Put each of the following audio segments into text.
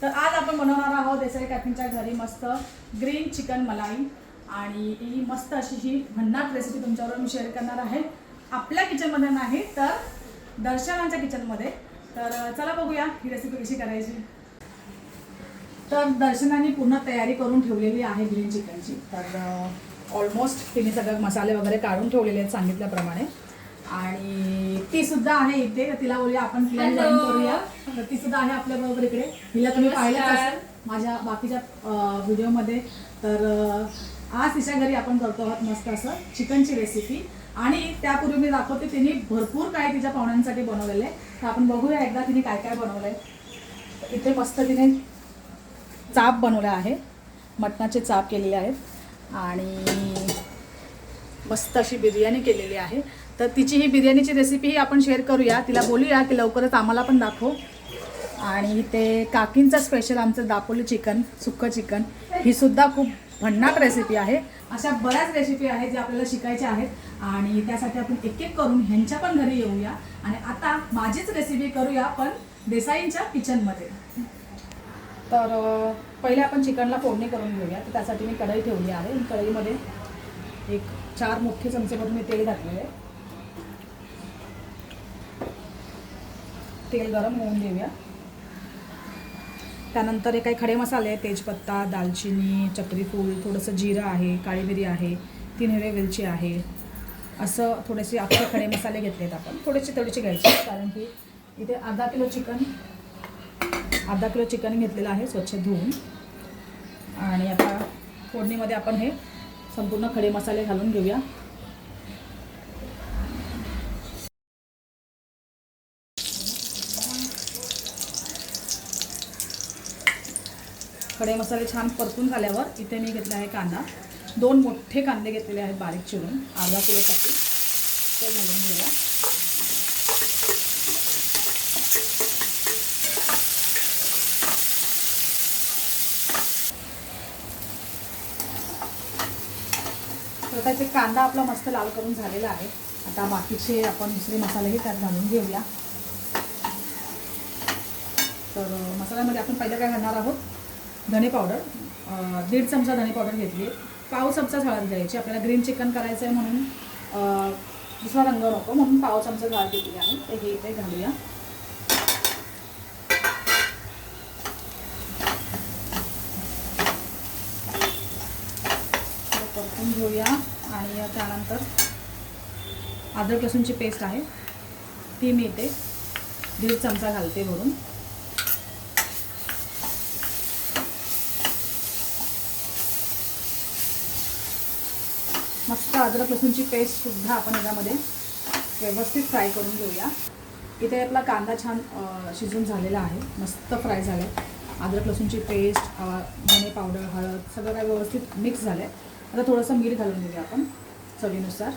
तर आज आपण बनवणार आहोत देसाई काकींच्या घरी मस्त ग्रीन चिकन मलाई. आणि ही मस्त अशी ही भन्नाट रेसिपी तुमच्याबरोबर मी शेअर करणार आहे. आपल्या किचनमध्ये नाही तर दर्शनांच्या किचनमध्ये तर चला बघूया ही रेसिपी कशी करायची. तर दर्शनाने पूर्ण तयारी करून ठेवलेली आहे ग्रीन चिकनची तर ऑलमोस्ट तिने सगळे मसाले वगैरे काढून ठेवलेले आहेत सांगितल्याप्रमाणे. आणि ती सुद्धा आहे इथे. तिला बोलूया आपण तिला करूया. तर ती सुद्धा आहे आपल्या बरोबर इकडे हिला तुम्ही. असेल माझ्या बाकीच्या व्हिडिओमध्ये. तर अं, आज तिच्या घरी आपण करतो आहोत मस्त असं चिकनची रेसिपी आणि त्यापूर्वी मी दाखवते तिने भरपूर काही तिच्या पाहुण्यांसाठी बनवलेलं आहे. तर आपण बघूया एकदा तिने काय काय बनवलं आहे इथे मस्त तिने चाप बनवला आहे. मटणाचे चाप केलेले आहेत. आणि मस्त अशी बिर्याणी केलेली आहे. तर तिची ही बिर्याणीची रेसिपी आपण शेअर करूया. तिला बोलूया की लवकरच आम्हाला पण दाखव. आणि इथे काकींचं स्पेशल आमचं दापोली चिकन सुक्कं चिकन ही सुद्धा खूप भन्नाट रेसिपी आहे. अशा बऱ्याच रेसिपी आहेत ज्या आपल्याला शिकायच्या आहेत. आणि त्यासाठी आपण एक एक करून ह्यांच्या पण घरी येऊया. आणि आता माझीच रेसिपी करूया पण देसाईंच्या किचनमध्ये तर पहिले आपण चिकनला फोडणी करून घेऊया. तर त्यासाठी मी कढई ठेवली आहे. कढईमध्ये एक चार मोठे चमचेभर मी तेल घातलेलं आहे. तेल गरम होऊन देऊया. त्यानंतर हे काही खडे मसाले आहेत तेजपत्ता दालचिनी चक्रीफूल थोडंसं जिरं आहे काळी मिरी आहे तीन हिरवे वेलची आहे. असं थोडेसे आपले खडे मसाले घेतलेत आपण. थोडेसे थोडेसे घ्यायचे कारण की इथे अर्धा किलो चिकन अर्धा किलो चिकन घेतलेलं आहे स्वच्छ धुवून. आणि आता फोडणीमध्ये आपण हे संपूर्ण खडे मसाले घालून घेऊया. खडे मसाले छान परतून झाल्यावर इथे मी घेतला आहे कांदा. दोन मोठे कांदे घेतलेले आहेत बारीक चिरून अर्धा किलोसाठी. ते घालून घेऊया. तर त्याचे कांदा आपला मस्त लाल करून झालेला आहे. आता बाकीचे आपण दुसरे मसालेही त्यात घालून घेऊया. तर मसाल्यामध्ये आपण पहिलं काय घालणार आहोत? धणे पावडर दीड चमचा धणे पावडर घेतली. पाव चमचा हळद घ्यायची. आपल्याला ग्रीन चिकन करायचं आहे म्हणून दुसरा रंग नको म्हणून पाव चमचा हळद घेतली आहे ते हे इथे घालूया. परतून घेऊया. आणि त्यानंतर अद्रक लसूणची पेस्ट आहे. ती मी इथे दीड चमचा घालते भरून मस्त अद्रक लसूणची पेस्टसुद्धा आपण याच्यामध्ये व्यवस्थित फ्राय करून घेऊया. इथे आपला कांदा छान शिजून झालेला आहे. मस्त फ्राय झाला आहे अद्रक लसूणची पेस्ट धने पावडर हळद सगळं काय व्यवस्थित मिक्स झालं आहे आता थोडंसं मीठ घालून घेऊया आपण चवीनुसार.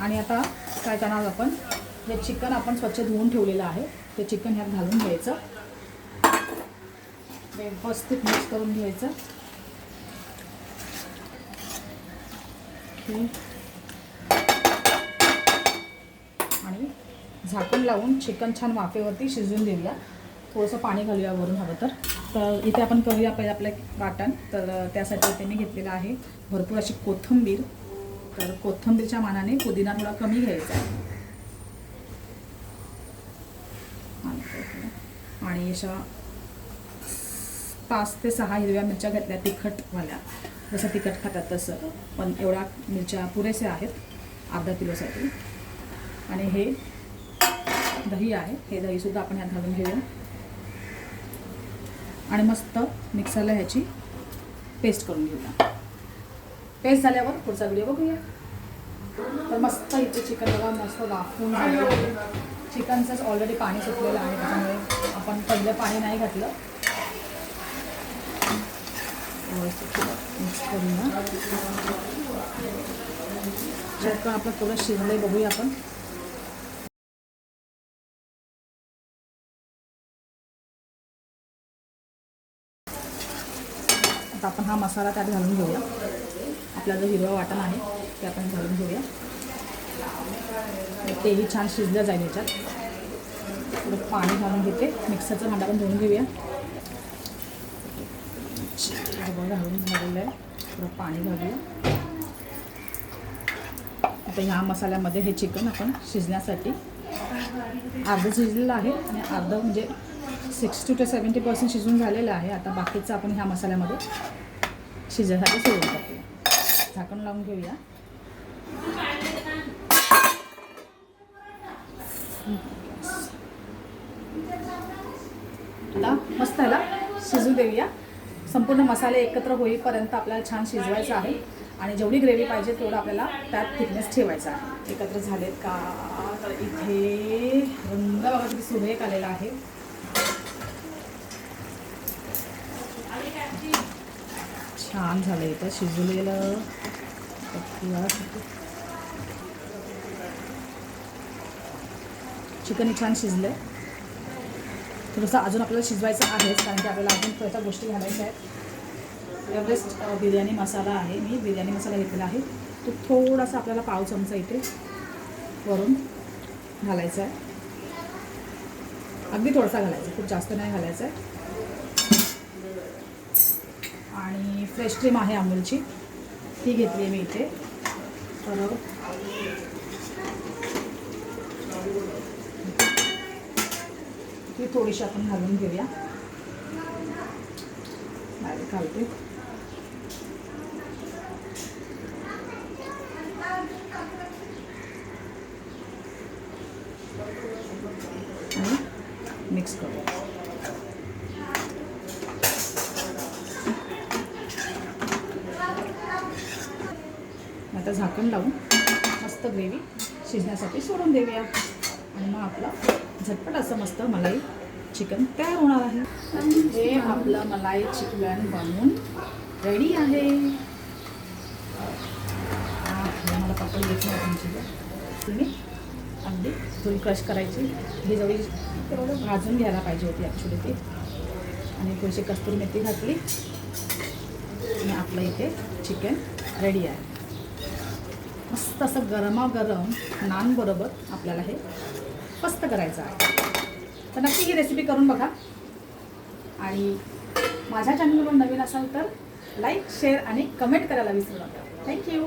आणि आता काय करणार आपण हे चिकन आपण स्वच्छ धुवून ठेवलेलं आहे. ते चिकन ह्यात घालून घ्यायचं. व्यवस्थित मिक्स करून घ्यायचं. आणि झाकण लावून चिकन छान वाफेवरती शिजवून देऊया. थोडंसं पाणी घालूया वरून हवं तर. तर इथे आपण करूया पहिले आपलं एक वाटण. तर त्यासाठी त्यांनी घेतलेलं आहे भरपूर अशी कोथिंबीर. तर कोथिंबीरच्या मानाने पुदिना थोडा कमी घ्यायचा आहे. आणि अशा पाच ते सहा हिरव्या मिरच्या घातल्या तिखटवाल्या जसं तिखट खातात तसं. पण एवढ्या मिरच्या पुरेसे आहेत अर्धा किलोसाठी. आणि हे दही आहे. हे दहीसुद्धा आपण ह्यात घालून घेऊया. आणि मस्त मिक्सरला ह्याची पेस्ट करून घेऊया. पेस्ट झाल्यावर पुढचा व्हिडिओ बघूया. तर मस्त इथे चिकन बघा मस्त वाफून चिकनचंच ऑलरेडी पाणी सुटलेलं आहे. त्याच्यामुळे आपण पहिलं पाणी नाही घातलं. व्यवस्थित मिक्स करूया चिकन आपलं थोडं शिजलंय बघूया आपण. आता आपण हा मसाला त्यात घालून घेऊया. आपला जो हिरवा वाटण आहे ते आपण घालून घेऊया. तेही छान शिजलं जाईल याच्यात. थोडं पाणी घालून घेते. मिक्सरचं भांडा पण धुवून घेऊया. रबर घालून झालेलं आहे. थोडं पाणी घालूया. आता ह्या मसाल्यामध्ये हे चिकन आपण शिजण्यासाठी अर्धं शिजलेलं आहे आणि अर्धं म्हणजे सिक्स्टी टू सेवन्टी पर्सेंट शिजून झालेलं आहे. आता बाकीचं आपण ह्या मसाल्यामध्ये शिजण्यासाठी सोडून टाकूया झाकण लावून घेऊया. आता मस्त ह्याला शिजू देऊया. संपूर्ण मसाले एकत्र होईपर्यंत आपल्याला छान शिजवायचं आहे. आणि जेवढी ग्रेव्ही पाहिजे तेवढं आपल्याला त्यात थिकनेस ठेवायचा आहे. एकत्र झालेत का? तर इथे रंग बघा किती सुरेख आलेला आहे. छान झालं इथं शिजलेलं. चिकन छान शिजलं थोडंसं अजून आपल्याला शिजवायचं आहेच कारण की आपल्याला अजून थोड्या गोष्टी घालायच्या आहेत. एव्हरेस्ट बिर्याणी मसाला आहे. मी बिर्याणी मसाला घेतलेला आहे. तो थोडासा आपल्याला पाव चमचा इथे वरून घालायचा आहे. अगदी थोडासा घालायचा खूप जास्त नाही घालायचा आहे. आणि फ्रेश क्रीम आहे अमूलची ती घेतली आहे मी इथे. तर ती थोडीशी आपण घालून घेऊया. डायरेक्ट घालते आणि मिक्स करू. आता झाकण लावून मस्त ग्रेव्ही शिजण्यासाठी सोडून देऊया. आणि मग आपला झटपट असं मस्त मलाई चिकन तयार होणार आहे. हे आपलं मलाई चिकन बनवून रेडी आहे. मला पापड येत नाही तुमची तुम्ही अगदी थोडी क्रश करायची. ही जवळ तेवढं भाजून घ्यायला पाहिजे होती ॲक्च्युली ती. आणि थोडीशी कस्तुरी मेथी घातली. आणि आपलं इथे चिकन रेडी आहे. मस्त असं गरमागरम नानबरोबर आपल्याला हे फस्त करायचं आहे. तर नक्की ही रेसिपी करून बघा. आणि माझ्या चॅनलवर नवीन असाल तर लाईक शेअर आणि कमेंट करायला विसरू नका. थँक्यू